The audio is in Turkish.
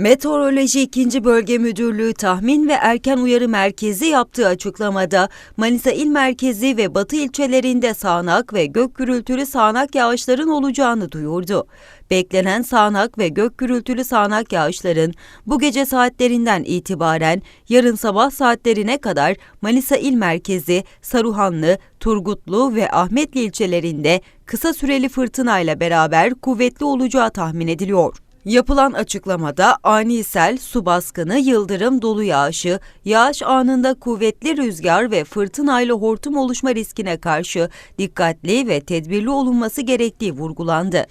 Meteoroloji 2. Bölge Müdürlüğü Tahmin ve Erken Uyarı Merkezi yaptığı açıklamada Manisa İl Merkezi ve Batı ilçelerinde sağanak ve gök gürültülü sağanak yağışların olacağını duyurdu. Beklenen sağanak ve gök gürültülü sağanak yağışların bu gece saatlerinden itibaren yarın sabah saatlerine kadar Manisa İl Merkezi, Saruhanlı, Turgutlu ve Ahmetli ilçelerinde kısa süreli fırtınayla beraber kuvvetli olacağı tahmin ediliyor. Yapılan açıklamada ani sel, su baskını, yıldırım, dolu yağışı, yağış anında kuvvetli rüzgar ve fırtınayla hortum oluşma riskine karşı dikkatli ve tedbirli olunması gerektiği vurgulandı.